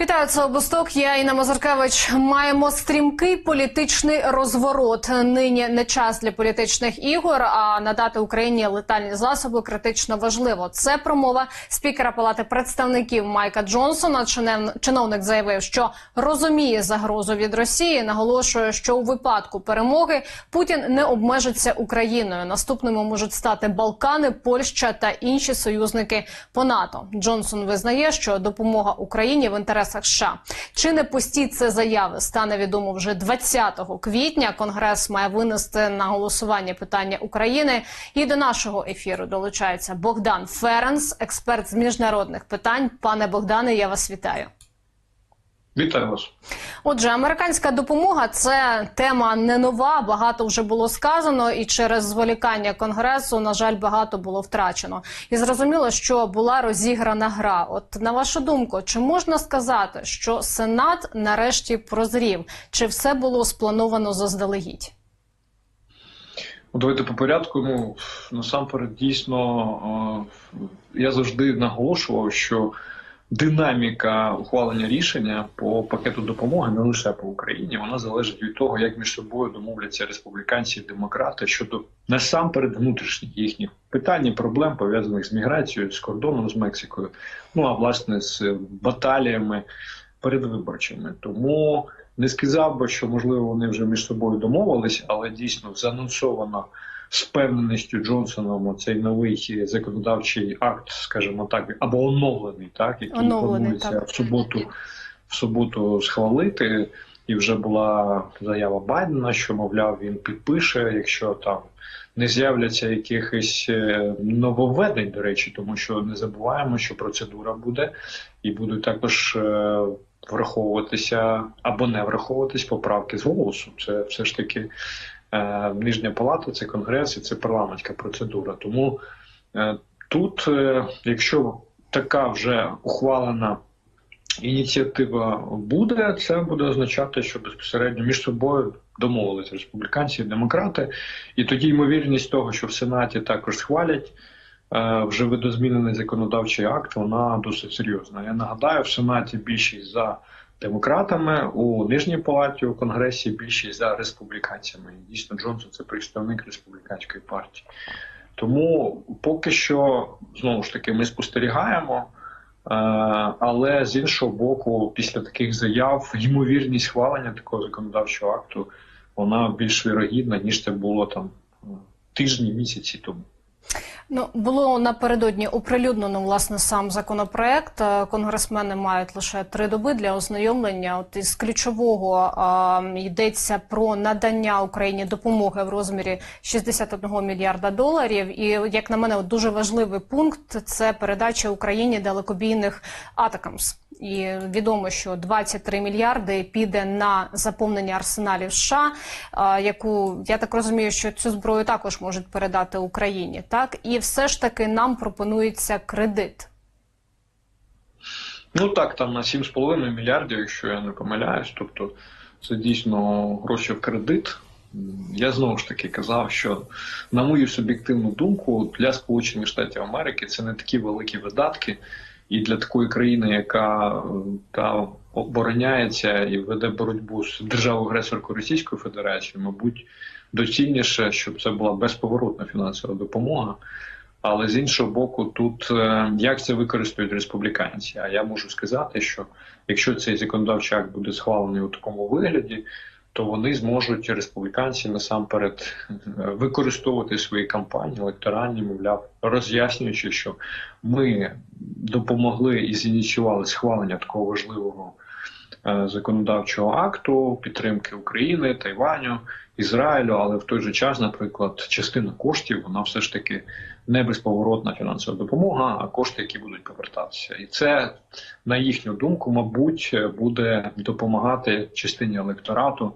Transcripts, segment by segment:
Вітаю, це обосток. Я Інна Мазуркевич. Маємо стрімкий політичний розворот. Нині не час для політичних ігор, а надати Україні летальні засоби критично важливо. Це промова спікера Палати представників Майка Джонсона. Чиновник заявив, що розуміє загрозу від Росії. Наголошує, що у випадку перемоги Путін не обмежиться Україною. Наступними можуть стати Балкани, Польща та інші союзники по НАТО. Джонсон визнає, що допомога Україні в інтересах США. Чи не пусті це заяви стане відомо вже 20 квітня. Конгрес має винести на голосування питання України. І до нашого ефіру долучається Богдан Ференс, експерт з міжнародних питань. Пане Богдане, я вас вітаю. Вітаю вас. Отже, американська допомога це тема не нова. Багато вже було сказано, і через зволікання конгресу, на жаль, багато було втрачено. І зрозуміло, що була розіграна гра. От на вашу думку, чи можна сказати, що Сенат нарешті прозрів? Чи все було сплановано заздалегідь? Ну, Давайте по порядку. Ну насамперед, дійсно, е, я завжди наголошував, що динаміка ухвалення рішення по пакету допомоги не лише по Україні, вона залежить від того, як між собою домовляться республіканці і демократи щодо насамперед внутрішніх їхніх питань, і проблем пов'язаних з міграцією, з кордоном з Мексикою, ну а власне з баталіями передвиборчими. Тому не сказав би, що можливо вони вже між собою домовились, але дійсно заанонсовано з певненістю Джонсоном цей новий законодавчий акт, скажімо так, або оновлений, так який Оновлений, планується так. в суботу в суботу схвалити. І вже була заява Байдена, що мовляв він підпише, якщо там не з'являться якихось е, нововведень, до речі, тому що не забуваємо, що процедура буде, і будуть також е, враховуватися або не враховуватись поправки з голосу. Це все ж таки нижня палата, це конгрес і це парламентська процедура. Тому е, тут, е, якщо така вже ухвалена ініціатива буде, це буде означати, що безпосередньо між собою домовилися республіканці і демократи, і тоді ймовірність того, що в Сенаті також схвалять е, вже видозмінений законодавчий акт, вона досить серйозна. Я нагадаю, в Сенаті більшість за демократами, у нижній палаті у конгресі більшість за республіканцями. Дійсно, Джонсон це представник республіканської партії. Тому поки що знову ж таки ми спостерігаємо. Е, Але з іншого боку, після таких заяв ймовірність схвалення такого законодавчого акту вона більш вірогідна ніж це було там е, тижні, місяці тому. Ну було напередодні оприлюднено власне сам законопроект. Е, Конгресмени мають лише три доби для ознайомлення. От із ключового а, йдеться про надання Україні допомоги в розмірі 61 мільярда доларів. І як на мене, дуже важливий пункт це передача Україні далекобійних атакамс. І відомо, що 23 мільярди піде на заповнення арсеналів США, яку я так розумію, що цю зброю також можуть передати Україні. Так і все ж таки нам пропонується кредит. Ну так, там на 7,5 мільярдів, якщо я не помиляюсь. Тобто це дійсно гроші в кредит. Я знову ж таки казав, що на мою суб'єктивну думку, для Сполучених Штатів Америки це не такі великі видатки, і для такої країни, яка е, та обороняється і веде боротьбу з державою агресоркою Російською Федерацією, мабуть, доцільніше, щоб це була безповоротна фінансова допомога. Але з іншого боку, тут е, як це використають республіканці? А я можу сказати, що якщо цей законодавчий акт буде схвалений у такому вигляді, то вони зможуть республіканці насамперед використовувати свої кампанії електоральні, мовляв, роз'яснюючи, що ми допомогли і зініціювали схвалення такого важливого законодавчого акту підтримки України, Тайваню, Ізраїлю, але в той же час, наприклад, частина коштів вона все ж таки не безповоротна фінансова допомога, а кошти, які будуть повертатися, і це на їхню думку, мабуть, буде допомагати частині електорату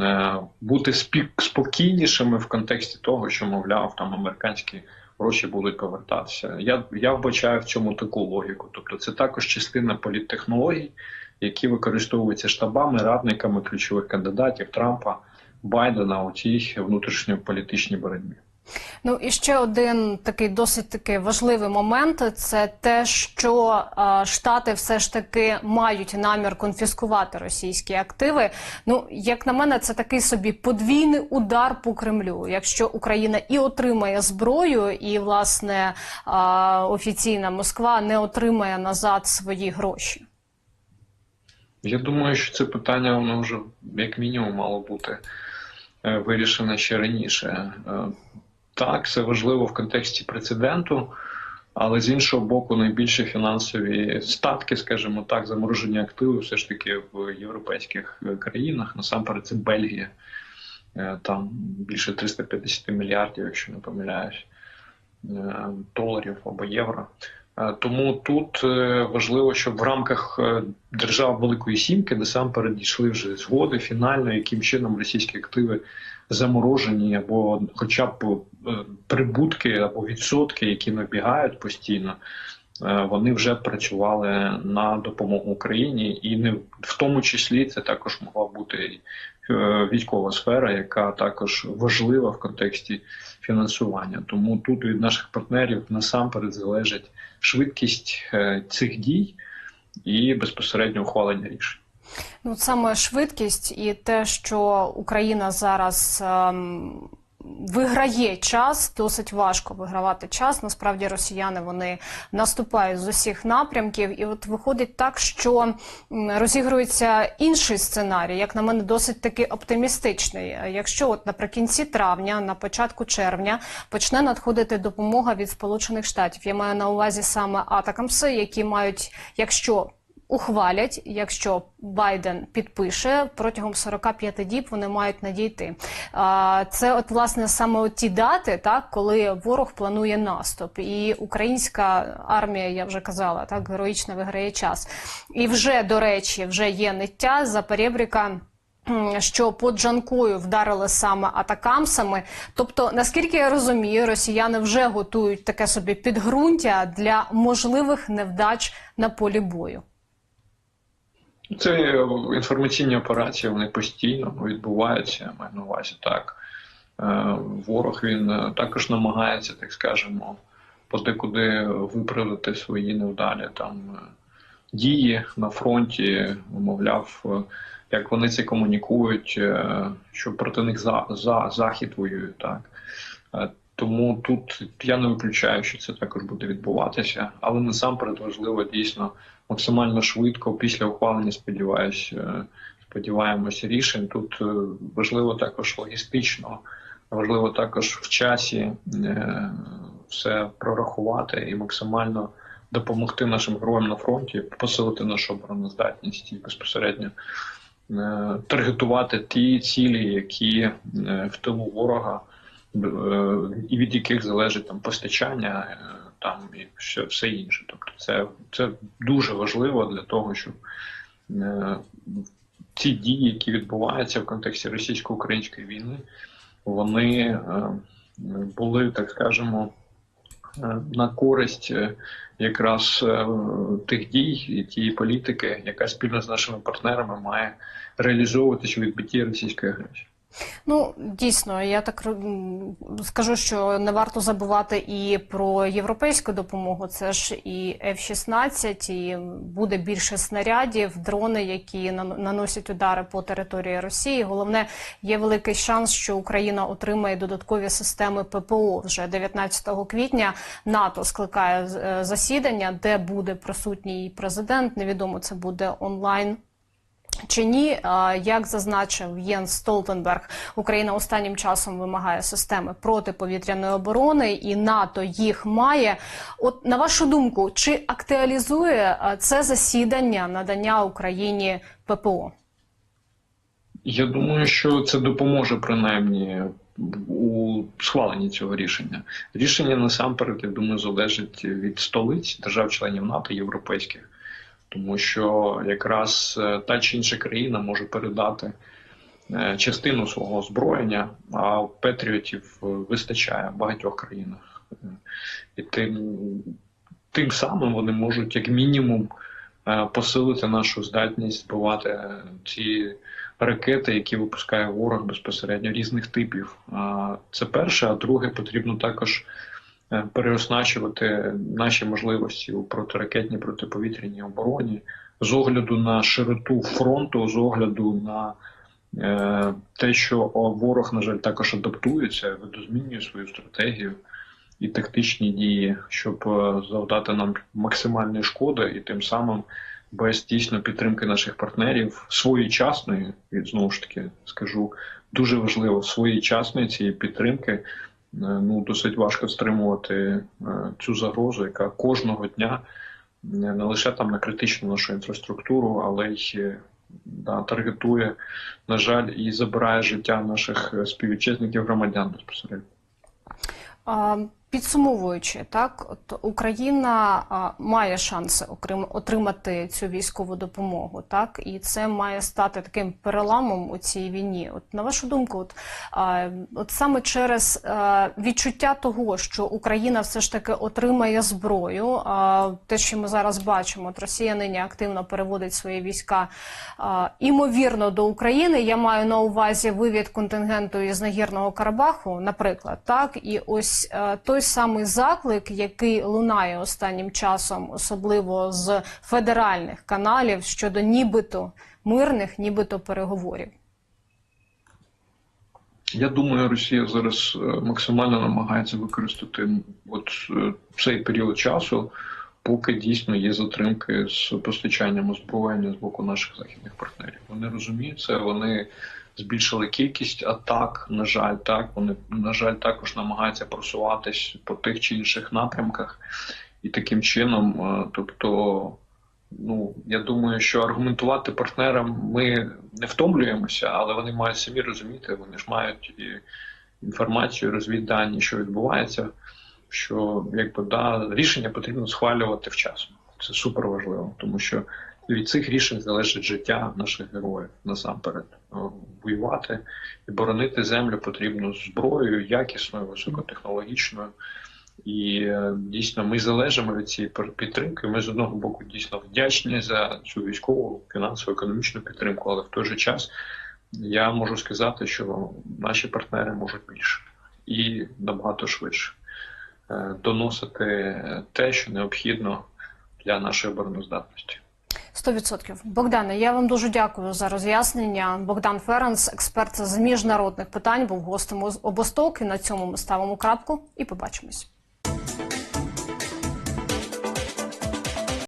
е, бути спокійнішими в контексті того, що мовляв там американські гроші будуть повертатися. Я, я вбачаю в цьому таку логіку. Тобто, це також частина політтехнологій, які використовуються штабами, радниками ключових кандидатів Трампа, Байдена у цій внутрішньополітичній боротьбі. Ну і ще один такий досить такий важливий момент це те, що е, Штати все ж таки мають намір конфіскувати російські активи. Ну, як на мене, це такий собі подвійний удар по Кремлю. Якщо Україна і отримає зброю, і власне е, офіційна Москва не отримає назад свої гроші. Я думаю, що це питання воно вже як мінімум мало бути е, вирішене ще раніше. Е, Так, це важливо в контексті прецеденту, але з іншого боку, найбільші фінансові статки, скажімо так, заморожені активи, все ж таки в європейських е, країнах. Насамперед, це Бельгія, там більше 350 мільярдів, якщо не помиляюсь, доларів або євро. Е, Тому тут е, важливо, щоб в рамках е, держав Великої Сімки насамперед дійшли вже згоди фінально, яким чином російські активи заморожені, або хоча б прибутки або відсотки, які набігають постійно, вони вже працювали на допомогу Україні, і не в тому числі це також могла бути військова сфера, яка також важлива в контексті фінансування. Тому тут від наших партнерів насамперед залежить швидкість е, цих дій і безпосередньо ухвалення рішень. Ну, саме швидкість і те, що Україна зараз ем, виграє час, досить важко вигравати час. Насправді росіяни вони наступають з усіх напрямків, і от виходить так, що розігрується інший сценарій, як на мене, досить таки оптимістичний. Якщо от наприкінці травня, на початку червня почне надходити допомога від Сполучених Штатів, я маю на увазі саме атакамси, які мають, якщо ухвалять, якщо Байден підпише протягом 45 діб, вони мають надійти. Це, от власне, саме ті дати, так коли ворог планує наступ, і українська армія, я вже казала, так героїчно виграє час. І вже до речі, вже є ниття за перебріка. Що по Джанкою вдарили саме атакамсами. Тобто, наскільки я розумію, росіяни вже готують таке собі підґрунтя для можливих невдач на полі бою. Це інформаційні операції, вони постійно відбуваються. Я маю на увазі так. Е, Ворог він е, також намагається, так скажемо, подекуди виправдати свої невдалі там е, дії на фронті, мовляв, е, як вони це комунікують, е, що проти них за, за захід воює, так. Тому тут я не виключаю, що це також буде відбуватися, але насамперед важливо дійсно максимально швидко після ухвалення, сподіваюсь, е, сподіваємося, рішень. Тут е, важливо також логістично, важливо також в часі е, все прорахувати і максимально допомогти нашим героям на фронті, посилити нашу обороноздатність і безпосередньо таргетувати ті цілі, які в тилу ворога, від яких залежить там постачання, е, там і все, все інше. Тобто, це, це дуже важливо для того, щоб е, ці дії, які відбуваються в контексті російсько-української війни, вони е, були, так скажемо, е, на користь е, якраз е, тих дій і тієї політики, яка спільно з нашими партнерами має реалізовуватись у відбитті російської агресії. Ну, дійсно, я так скажу, що не варто забувати і про європейську допомогу. Це ж і F-16, і буде більше снарядів, дрони, які нан- наносять удари по території Росії. Головне, є великий шанс, що Україна отримає додаткові системи ППО. Вже 19 квітня НАТО скликає е, засідання, де буде присутній президент. Невідомо це буде онлайн чи ні, як зазначив Єнс Столтенберг, Україна останнім часом вимагає системи протиповітряної оборони, і НАТО їх має. От на вашу думку, чи актуалізує це засідання надання Україні ППО? Я думаю, що це допоможе принаймні у схваленні цього рішення. Рішення насамперед, я думаю, залежить від столиць держав-членів НАТО європейських, тому що якраз е, та чи інша країна може передати е, частину свого озброєння, а патріотів е, вистачає в багатьох країнах. І тим, тим самим вони можуть, як мінімум, посилити нашу здатність збивати ці ракети, які випускає ворог безпосередньо різних типів. Це перше, а друге, потрібно також переоснащувати наші можливості у протиракетній протиповітряній обороні з огляду на широту фронту, з огляду на е, те, що ворог, на жаль, також адаптується, видозмінює свою стратегію і тактичні дії, щоб е, завдати нам максимальної шкоди, і тим самим без дійсно підтримки наших партнерів своєчасної, і знову ж таки скажу, дуже важливо своєчасної цієї підтримки. Е, Ну, досить важко стримувати е, цю загрозу, яка кожного дня е, не лише там на критичну нашу інфраструктуру, але й да, таргетує, на жаль, і забирає життя наших співвітчизників громадян безпосередньо. Підсумовуючи, так от Україна має шанси отримати цю військову допомогу, так і це має стати таким переламом у цій війні. От на вашу думку, от, от саме через а, відчуття того, що Україна все ж таки отримає зброю, те, що ми зараз бачимо, от Росія нині активно переводить свої війська імовірно до України. Я маю на увазі вивід контингенту із Нагірного Карабаху, наприклад, так і ось е, той самий заклик, який лунає останнім часом, особливо з федеральних каналів щодо нібито мирних, нібито переговорів. Я думаю, Росія зараз е, максимально намагається використати от е, цей період часу, поки дійсно є затримки з постачанням озброєння з боку наших західних партнерів. Вони розуміють це, вони збільшили кількість атак. На жаль, так вони на жаль також намагаються просуватись по тих чи інших напрямках, і таким чином, е, тобто. Ну, я думаю, що аргументувати партнерам ми не втомлюємося, але вони мають самі розуміти, вони ж мають інформацію, розвіддані, що відбувається. Що якби да, рішення потрібно схвалювати вчасно. Це супер важливо, тому що від цих рішень залежить життя наших героїв насамперед. Воювати і боронити землю потрібно зброєю, якісною, високотехнологічною. І е, дійсно ми залежимо від цієї підтримки. Ми з одного боку дійсно вдячні за цю військову фінансову економічну підтримку, але в той же час я можу сказати, що наші партнери можуть більше і набагато швидше доносити те, що необхідно для нашої обороноздатності. 100%. Богдане, я вам дуже дякую за роз'яснення. Богдан Ференс, експерт з міжнародних питань, був гостем обосток. І на цьому ми ставимо крапку і побачимось.